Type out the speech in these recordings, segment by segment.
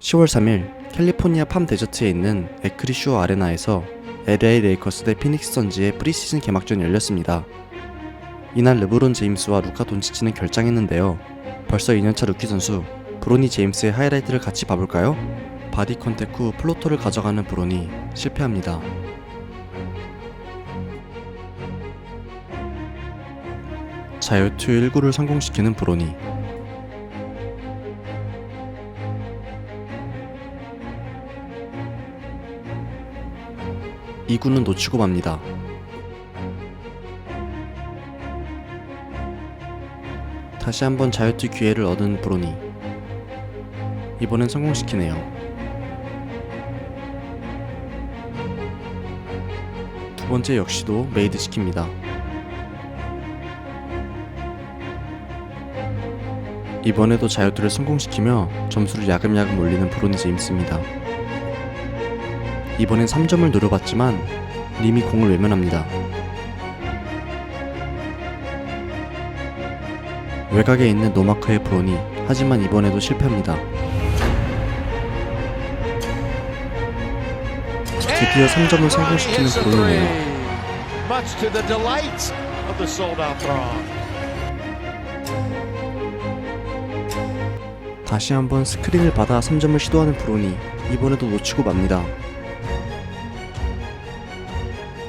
10월 3일 캘리포니아 팜 데저트에 있는 에크리슈어 아레나에서 LA 레이커스 대 피닉스 선즈의 프리시즌 개막전이 열렸습니다. 이날 르브론 제임스와 루카 돈치치는 결장했는데요. 벌써 2년차 루키 선수 브로니 제임스의 하이라이트를 같이 봐볼까요? 바디 컨택 후 플로터를 가져가는 브론이 실패합니다. 자유투 1구를 성공시키는 브로니 2구는 놓치고 맙니다. 다시 한번 자유투 기회를 얻은 브로니. 이번엔 성공시키네요. 두 번째 역시도 메이드 시킵니다. 이번에도 자유투를 성공시키며 점수를 야금야금 올리는 브로니 제임스입니다. 이번엔 3점을 노려봤지만 림이 공을 외면합니다. 외곽에 있는 노마크의 브로니 하지만 이번에도 실패합니다. 드디어 3점을 성공시키는 브로니네요. 다시 한번 스크린을 받아 3점을 시도하는 브로니 이번에도 놓치고 맙니다.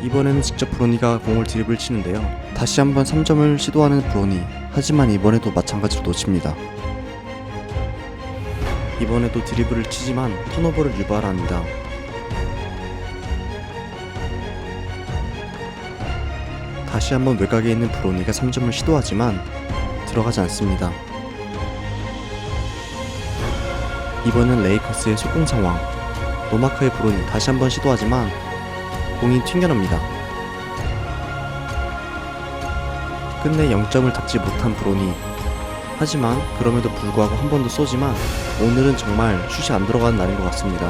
이번에는 직접 브로니가 공을 드리블 치는데요. 다시 한번 3점을 시도하는 브로니 하지만 이번에도 마찬가지로 놓칩니다. 이번에도 드리블을 치지만 턴오버를 유발합니다. 다시 한번 외곽에 있는 브로니가 3점을 시도하지만 들어가지 않습니다. 이번은 레이커스의 속공 상황. 노마크의 브론이 다시 한번 시도하지만 공이 튕겨납니다. 끝내 0점을 잡지 못한 브론이 하지만 그럼에도 불구하고 한번더 쏘지만 오늘은 정말 슛이 안 들어가는 날인 것 같습니다.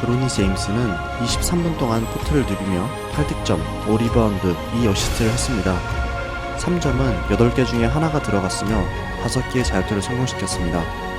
브로니 제임스는 23분 동안 코트를 누비며 8득점, 5리바운드, 2어시스트를 했습니다. 3점은 8개 중에 하나가 들어갔으며 5개의 자유투를 성공시켰습니다.